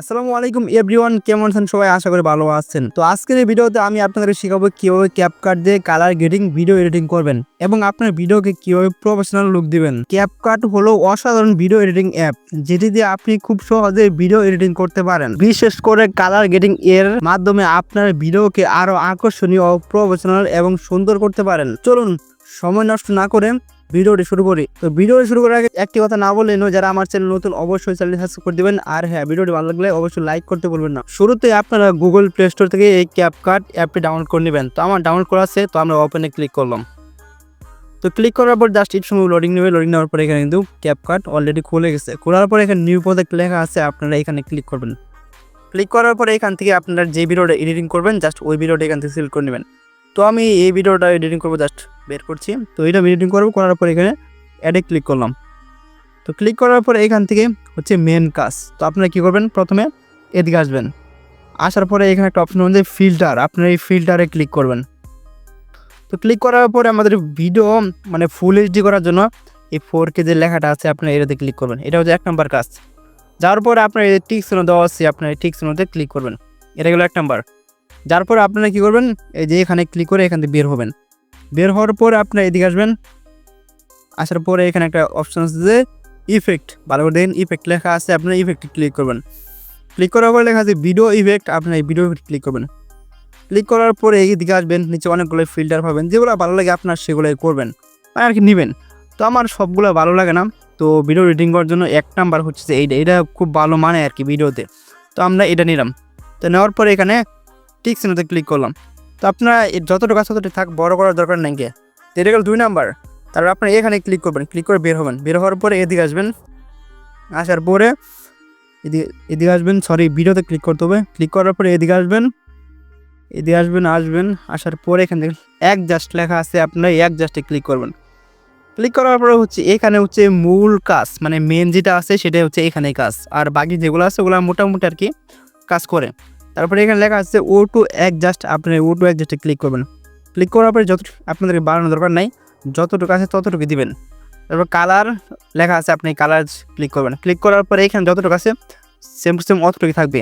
আসসালামু আলাইকুম এভরিওয়ান, কেমন আছেন সবাই? আশা করি ভালো আছেন। তো আজকের এই ভিডিওতে আমি আপনাদের শেখাবো কীভাবে ক্যাপকাট দিয়ে কালার গ্রেডিং ভিডিও এডিটিং করবেন এবং আপনার ভিডিওকে কীভাবে প্রফেশনাল লুক দিবেন। ক্যাপকাট হলো অসাধারণ ভিডিও এডিটিং অ্যাপ, যেটি দিয়ে আপনি খুব সহজে ভিডিও এডিটিং করতে পারেন। বিশেষ করে কালার গ্রেডিং এর মাধ্যমে আপনার ভিডিওকে আরও আকর্ষণীয়, প্রফেশনাল এবং সুন্দর করতে পারেন। চলুন, সময় নষ্ট না করে ভিডিওটি শুরু করি। তো ভিডিওটি শুরু করার আগে একটি কথা না বললেন যারা আমার চ্যানেল নতুন অবশ্যই চ্যানেল সাবস্ক্রাইব করে দিবেন। আর হ্যাঁ ভিডিওটি ভালো লাগলে অবশ্যই লাইক করতে বলবেন না। শুরুতে আপনারা গুগল প্লে স্টোর থেকে এই ক্যাপকাট অ্যাপটি ডাউনলোড করে নেবেন। তো আমার ডাউনলোড করা আছে, তো আমরা ওপেনে ক্লিক করলাম। তো ক্লিক করার পর জাস্ট একটু সময় লোডিং নেবে। লোডিং নেওয়ার পরে এখানে কিন্তু ক্যাপকাট অলরেডি খুলে গেছে। খোলার পরে এখানে নিউ প্রজেক্ট লেখা আছে, আপনারা এখানে ক্লিক করবেন। ক্লিক করার পরে এখান থেকে আপনারা যে ভিডিওটা এডিটিং করবেন জাস্ট ওই ভিডিওটা এখান থেকে সিলেক্ট করে নেবেন। তো আমি এই ভিডিওটা এডিটিং করব জাস্ট বের করছি। তো এটা এডিটিং করব, করার পর এখানে অ্যাডে ক্লিক করলাম। তো ক্লিক করার পর এখান থেকে হচ্ছে মেন কাজ। তো আপনারা কী করবেন? প্রথমে এদিকে আসবেন। আসার পরে এখানে একটা অপশন হচ্ছে ফিল্টার আপনারা এই ফিল্টারে ক্লিক করবেন। তো ক্লিক করার পরে আমাদের ভিডিও মানে ফুল এইচডি করার জন্য এই ফোর কে যে লেখাটা আছে, আপনারা এটাতে ক্লিক করবেন। এটা হচ্ছে এক নম্বর কাজ। যার পরে আপনার এই টিক চিহ্ন দেওয়া আছে আপনার এই টিক চিহ্নতে ক্লিক করবেন। এটা গেলো এক নাম্বার। যার পরে আপনারা কী করবেন? এই যে এখানে ক্লিক করে এখান থেকে বের হবেন। বের হওয়ার পর আপনার এদিকে আসবেন। আসার পরে এখানে একটা অপশন আছে যে ইফেক্ট ভালো করে দেখেন ইফেক্ট লেখা আছে, আপনার ইফেক্টে ক্লিক করবেন। ক্লিক করার পরে লেখা আছে ভিডিও ইফেক্ট আপনার এই ভিডিও ইফেক্ট ক্লিক করবেন। ক্লিক করার পরে এই দিকে আসবেন, নিচে অনেকগুলো ফিল্টার পাবেন। যেগুলো ভালো লাগে আপনার সেগুলোই করবেন মানে আর কি নেবেন। তো আমার সবগুলো ভালো লাগে না। তো ভিডিও এডিটিং করার জন্য এক নাম্বার হচ্ছে যে এইটা এটা খুব ভালো মানে আর কি ভিডিওতে তো আমরা এটা নিলাম। তো নেওয়ার পরে এখানে টিক চিহ্নতে ক্লিক করলাম। তো আপনারা যতটুকু আছে ততটুকু থাক, বড় করার দরকার নেই তো এটা গেল দুই নাম্বার। তারপর আপনারা এখানে ক্লিক করবেন ক্লিক করে বের হবেন। বের হওয়ার পরে এদিকে আসবেন। আসার পরে এদিকে এদিকে আসবেন সরি ভিডিওতে ক্লিক করতে হবে। ক্লিক করার পরে এদিকে আসবেন। এদিকে আসবেন আসবেন। আসার পরে এখান থেকে এক জাস্ট লেখা আছে আপনারা এক জাস্টে ক্লিক করবেন। ক্লিক করার পরে হচ্ছে, এখানে হচ্ছে মূল কাজ মানে মেন যেটা আছে সেটা হচ্ছে এখানে কাজ। আর বাকি যেগুলো আছে, ওগুলো মোটামুটি আর কি কাজ করে। তারপরে এখানে লেখা আছে ও টু এক জাস্ট আপনি ও টু এক জাস্টে ক্লিক করবেন। ক্লিক করার পরে যতটুকু আপনাদেরকে বাড়ানোর দরকার নাই, যতটুকু আছে ততটুকু দিবেন। তারপর কালার লেখা আছে, আপনি কালার ক্লিক করবেন। ক্লিক করার পরে এখানে যতটুকু আছে সেম টু সেম অতটুকু থাকবে।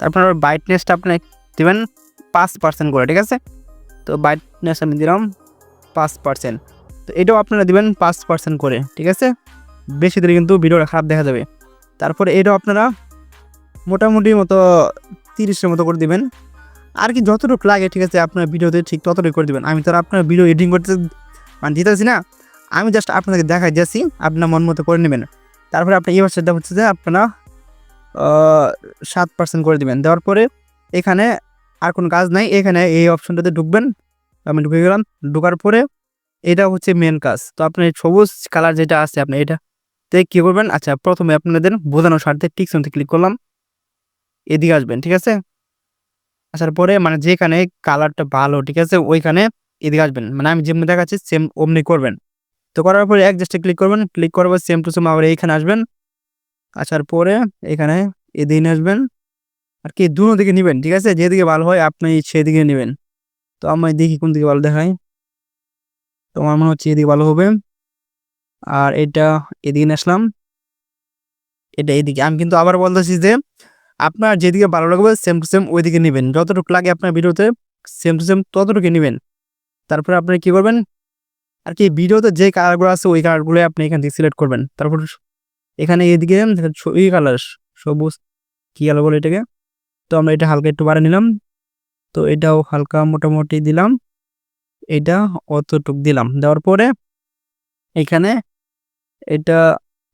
তারপর ব্রাইটনেসটা আপনি দেবেন পাঁচ পার্সেন্ট করে, ঠিক আছে? তো ব্রাইটনেস আমি দিলাম পাঁচ পার্সেন্ট তো এটাও আপনারা দিবেন পাঁচ পার্সেন্ট করে, ঠিক আছে? বেশি দিলে কিন্তু ভিডিওটা খারাপ দেখা যাবে। তারপরে এটাও আপনারা মোটামুটি মতো তিরিশের মতো করে দিবেন। আর কি যতটুকু লাগে, ঠিক আছে, আপনার ভিডিওতে ঠিক ততটুকু করে দিবেন। আমি তো আপনার ভিডিও এডিটিং করতে মানে দিতেছি না। আমি জাস্ট আপনাকে দেখাই যাচ্ছি আপনার মন মতো করে নেবেন। তারপরে আপনার এই সেটা হচ্ছে যে আপনারা সাত পার্সেন্ট করে দিবেন। দেওয়ার পরে এখানে আর কোনো কাজ নাই। এখানে এই অপশনটাতে ঢুকবেন। আমি ঢুকে গেলাম। ঢোকার পরে এটা হচ্ছে মেন কাজ। তো আপনার এই সবুজ কালার যেটা আছে, আপনি এটা তে কী করবেন? আচ্ছা প্রথমে আপনাদের বোঝানোর স্বার্থে টিকসনতে ক্লিক করলাম। এদিকে আসবেন, ঠিক আছে? আসার পরে মানে যেখানে কালারটা ভালো, ঠিক আছে? ওইখানে এদিকে আসবেন। মানে আমি যেমনি দেখাচ্ছি সেম অমনি করবেন। তো করার পরে এক জাস্টে ক্লিক করবেন। ক্লিক করার পর সেম টু সেম আবার এইখানে আসবেন। আসার পরে এখানে এদিকে আসবেন। আর কি, দুনো দিকে নেবেন, ঠিক আছে? যেদিকে ভালো হয় আপনি সেদিকে নেবেন। তো আমি দেখি কোন দিকে ভালো দেখায়। তো আমার মনে হচ্ছে এদিকে ভালো হবে। আর এটা এদিকে আসলাম। এটা এদিকে। আমি কিন্তু আবার বলতেছি যে আপনার যেদিকে ভালো লাগবে সেম টু সেম ওইদিকে নেবেন। যতটুকু লাগে আপনার ভিডিওতে সেম টু সেম ততটুকু নেবেন। তারপরে আপনি কি করবেন? আর কি, ভিডিওতে যে কালারগুলো আছে, ওই কালারগুলো আপনি এখান থেকে সিলেক্ট করবেন। তারপর এখানে এদিকে এই কালার সবুজ কী কালার বলে এটাকে? তো আমরা এটা হালকা একটু বাড়ে নিলাম। তো এটাও হালকা মোটামুটি দিলাম। এটা অতটুক দিলাম। দেওয়ার পরে এখানে এটা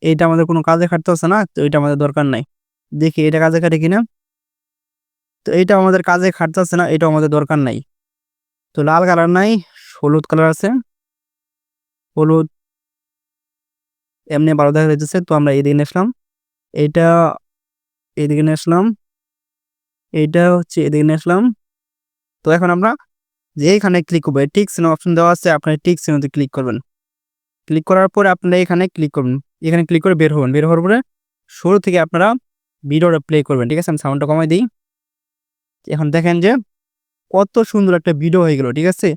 এটা আমাদের কোনো কাজে খাটতে হচ্ছে না, তো এটা আমাদের দরকার নাই। দেখি এটা কাজে খাটে কিনা। তো এটা আমাদের কাজে খাটতেছে না এটা আমাদের দরকার নাই। তো লাল কালার নাই, হলুদ কালার আছে। হলুদ এমনি ভালো দেখা যাচ্ছে তো আমরা এদিকে নিয়ে আসলাম। এইটা এদিকে নিয়ে আসলাম। এইটা হচ্ছে এদিকে নিয়ে আসলাম। তো এখন আমরা যে এখানে ক্লিক করব টিক সিনো অপশন দেওয়া আছে আপনার টিক সিনোতে ক্লিক করবেন। ক্লিক করার পরে আপনারা এখানে ক্লিক করবেন। এখানে ক্লিক করে বের হবেন। বের হওয়ার পরে শুরু থেকে আপনারা ভিডিওটা প্লে করবেন, ঠিক আছে? আমি সাউন্ডটা কমাই দিই। এখন দেখেন যে, কত সুন্দর একটা ভিডিও হয়ে গেল, ঠিক আছে?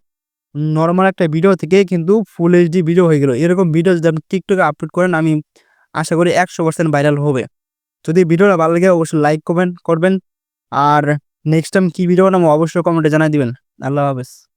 নর্মাল একটা ভিডিও থেকে কিন্তু ফুল এইচডি ভিডিও হয়ে গেল। এরকম ভিডিও যদি আপনি টিকটকে আপলোড করেন, আমি আশা করি একশো পার্সেন্ট ভাইরাল হবে। যদি ভিডিওটা ভালো লাগে, অবশ্যই লাইক কমেন্ট করবেন। আর নেক্সট টাইম কি ভিডিও বানাবো, অবশ্যই কমেন্টে জানাই দিবেন। আল্লাহ হাফেজ।